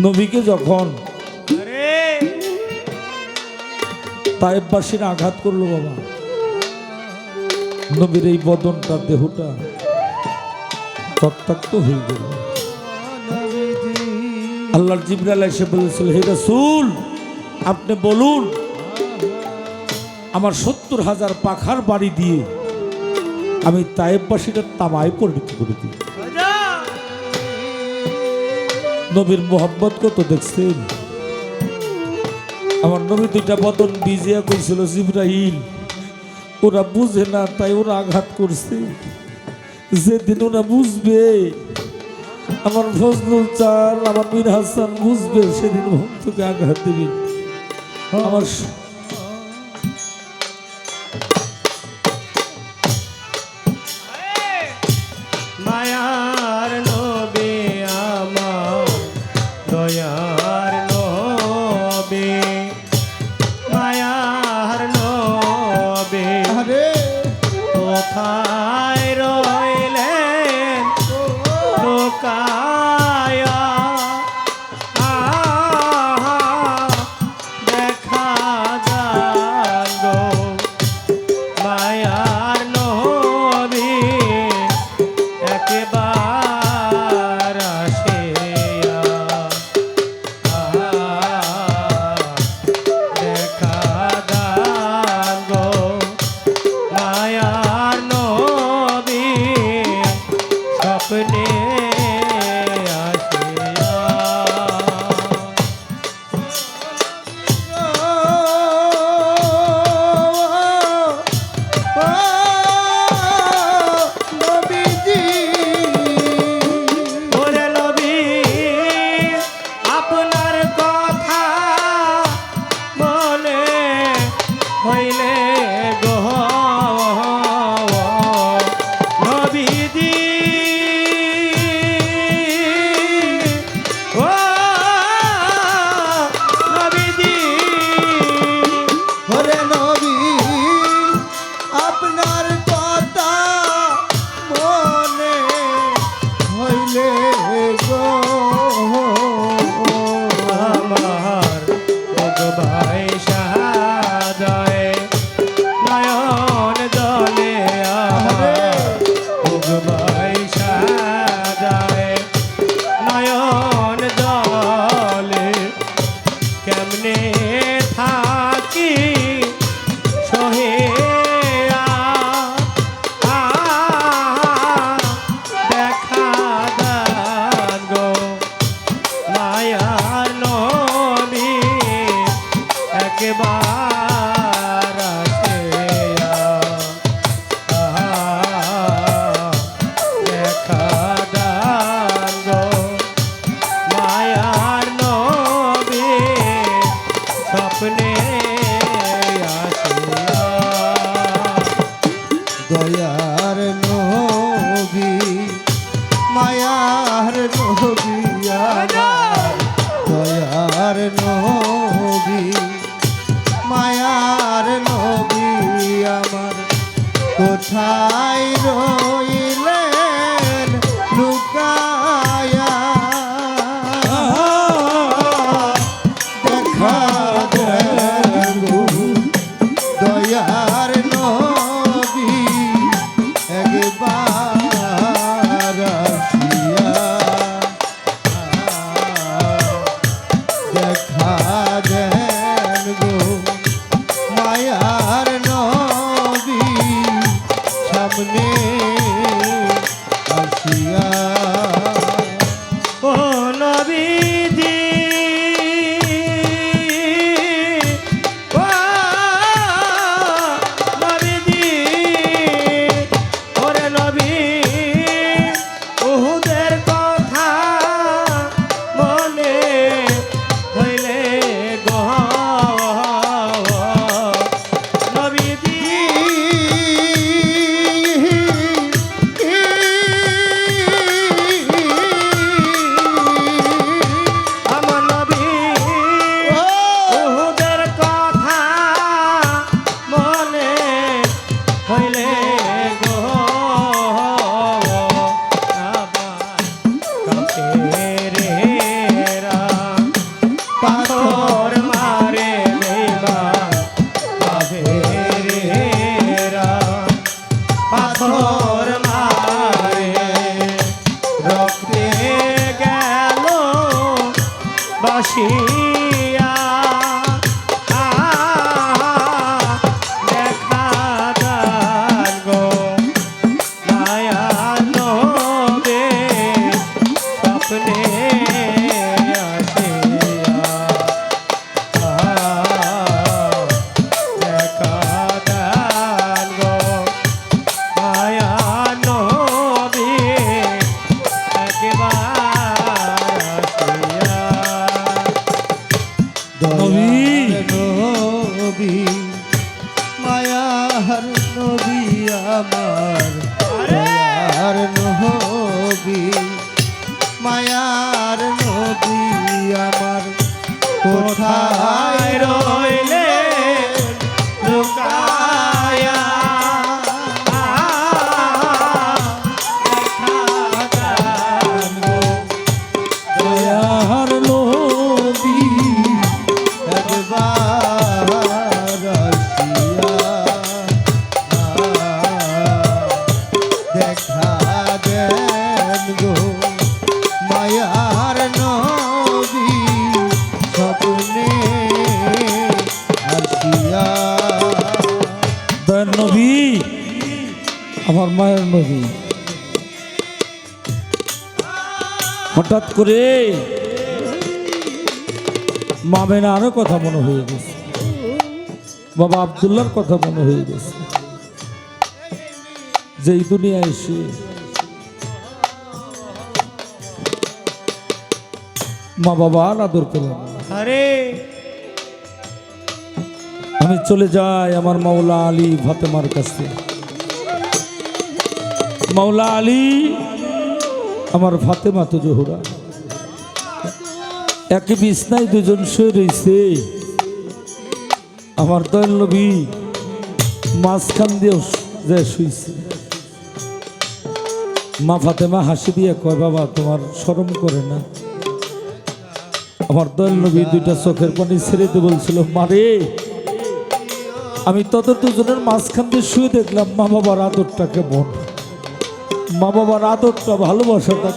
নবীকে যখন আরে। তায়েববাসীর আঘাত করল বাবা নবীর এই বদনটা দেহটা রক্তাক্ত হয়ে গেল। আল্লাহর জিবরাল এসে বলেছিল হে রাসূল আপনি বলুন আমার সত্তর হাজার পাখার বাড়ি দিয়ে আমি তায়েববাসীটা তামায় পরিণত করে দিই। নবীর মোহাম্মদ কত দেখছেন? আমার নবী দুইটা বদন বিজিয়া কইছিল জিব্রাহিল ওরা বুঝে না, তাই ওরা আঘাত করছে। যেদিন ওরা বুঝবে, আমার ফজলুল চান আমার মিন হাসান বুঝবে, সেদিন ভক্তকে আঘাত দেবে। আমার কোথায় মায়ার নবী দয়ার নবী মায়ার নবী আমার কোথায় রইলেন দেখা বাসিয়া নবী। মায়ার নবী আমার। মায়ার নবী মায়ার নবী আমার। কোথায় করে মামেনা আরও কথা মনে হয়ে গেছে। বাবা আবদুল্লার কথা মনে হয়ে গেছে। যে এই দুনিয়ায় এসে মা বাবা আদর পেলাম আরে। আমি চলে যাই আমার মাওলা আলী ফাতেমার কাছে। মাওলা আলী আমার ফাতেমা তো জোহরা। একই বিছনায় দুজন শুয়ে রয়েছে আমার দয়াল নবী মাঝখান দিয়ে যে শুইছে। মা ফাতেমা হাসি দিয়ে কয়, বাবা, তোমার শরম করে না। আমার দয়াল নবী দুইটা চোখের পানি ছেড়ে দিয়ে বলছিল মারে আমি তত দুজনের মাঝখান দিয়ে শুয়ে দেখলাম মা বাবার আদরটা কেমন মা বাবার আদরটা ভালোবাসাটা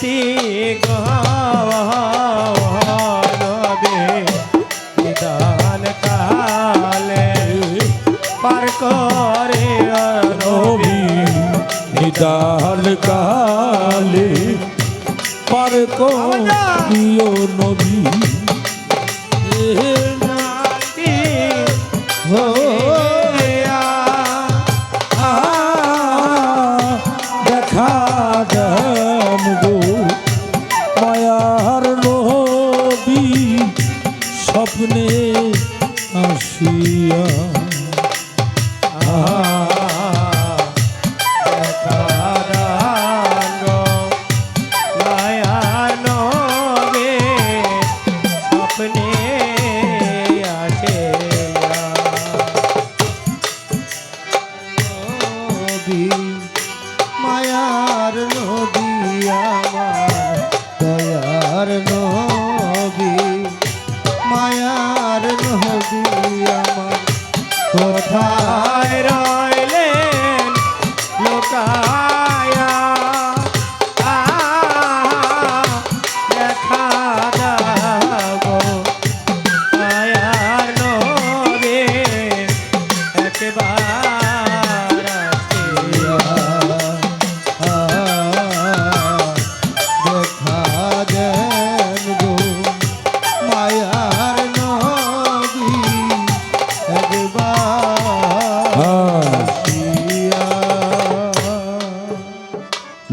নতি গবে নিদান কালে পার করে নবী নিদান কালে পার করিও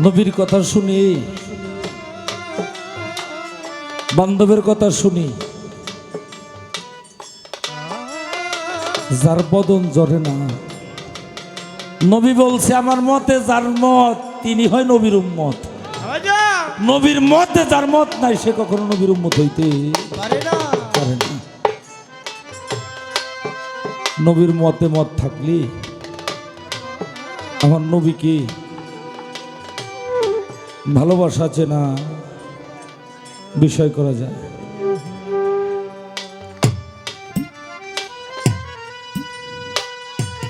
নবীর কথা শুনি। বান্ধবের কথা শুনি। যার বদন জরে না। নবী বলছে আমার মতে যার মত তিনি হয় নবীর উম্মত। নবীর মতে যার মত নাই সে কখনো নবীর উম্মত হইতে পারে না। নবীর মতে মত থাকলে আমার নবীকে ভালোবাসা চেনা না? বিষয় করা যায়।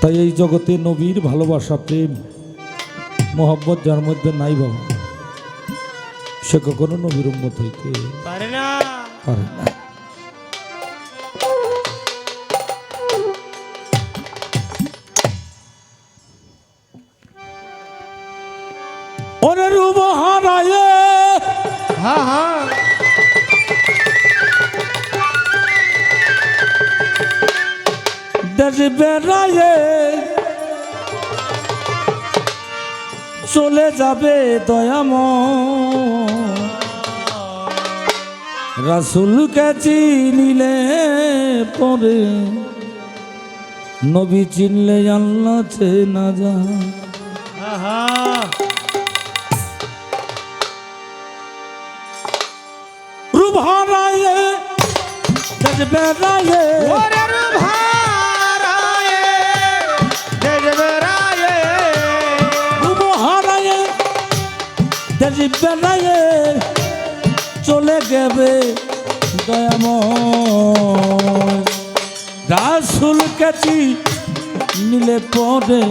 তাই এই জগতে নবীর ভালোবাসা প্রেম মোহাম্মত যার মধ্যে নাই বাবা সে কখনো নবীর উন্মত হইতে পারে না। পারে না। ওরে রূপ হারায়। হ্যাঁ হ্যাঁ। দেশ বেড়ায় চলে যাবে দয়াম। রাসুলকে চিনিলে পরে নবী চিনলে আল্লাহ চেনা যা দেশ বেড়ায় দেশ বেড়ায় চলে গেবে দয়াময় রাসুল কাছি নিলে পরে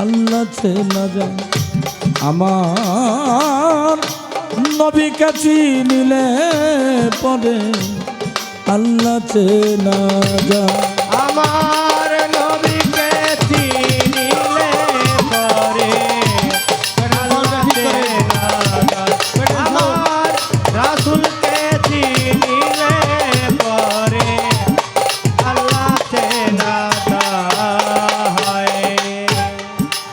আল্লাহ চেনা যায় আমার নবী কাছি নিলে পরে আল্লাহ চেনা যায় আমার নবীকে চিনিলে পরে। আমার রাসূলকে চিনিলে পরে। আল্লাহ চেনা হয়।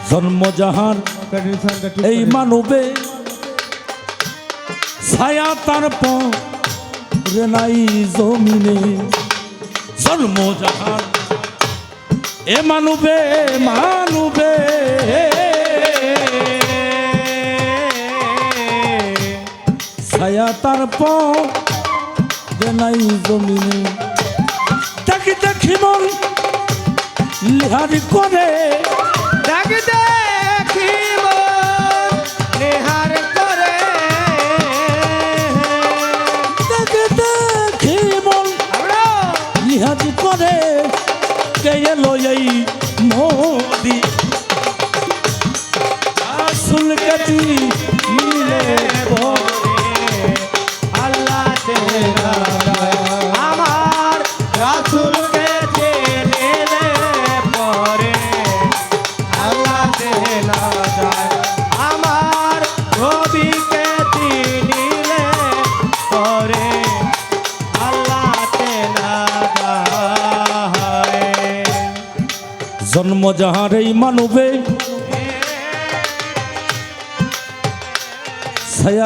জন্মজাহান এই মানবে। ছায়া তার পরে নাই জমিনে। জন্মজাহান এ মানবে মানবে। ছায়া তার পরে নাই জমিনে। দেখি দেখি মন, লিহারি করে। ডাক দেখিব লিহাজ করে কে এলো এই মোদি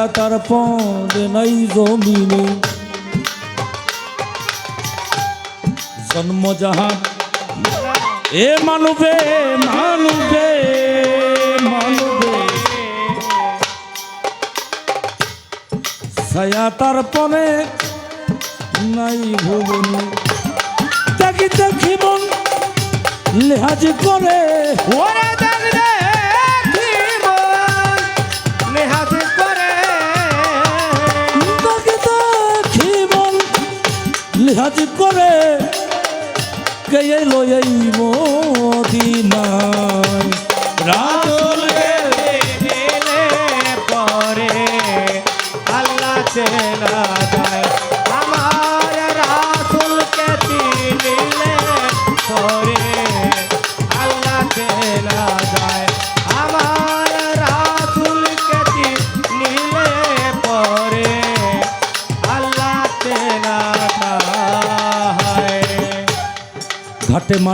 ছায়া তার পদে নাই জমিনে। জন্ম যাহার এ মানবে মানবে মানবে ছায়া তার পরে নাই ভুবনে। দেখি দেখি মন, লেহাজ করে। ওরে লেহাজ করে কে এলো এই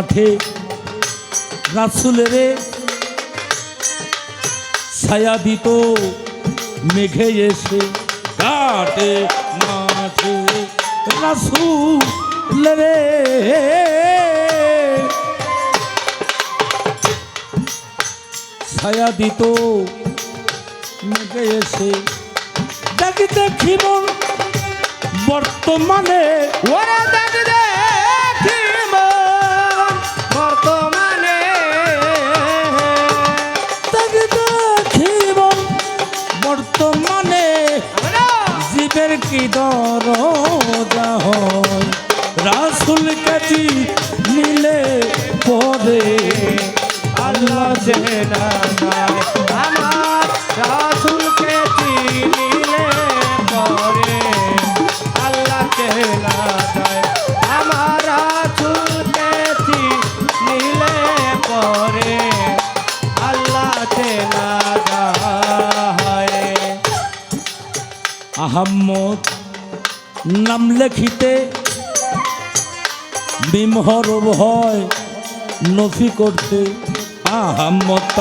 মাঠে রাসুলেরে ছায়া দিত, মেঘে এসে ঘাটে মাঠে। রাসুলেরে ছায়া দিত, মেঘে এসে। দেখি দেখি মন বর্তমানে। ওরে দেখ দেখি। কি দরজা হয়? রাসুল কাছি নিলে পরে আল্লাহ নাম লেখিতে বিমহর ভয় নফি করতে। আহম্মদ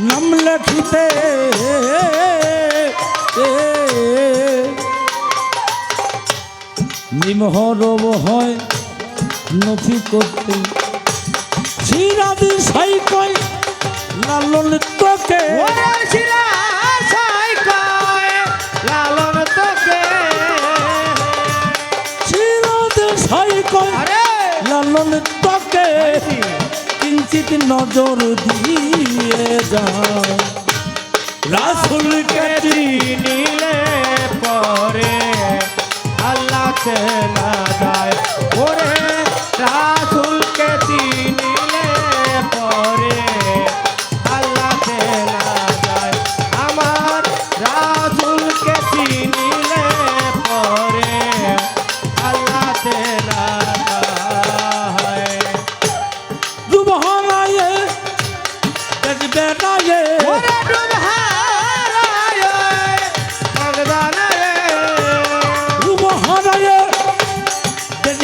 নাম লেখিতে। বিমহর ভয় নফি করতে। সিরাদি সাই কয়, লালন তোকে। ওরে লালন তোকে কিঞ্চিত নজর দিয়ে যা রাসুল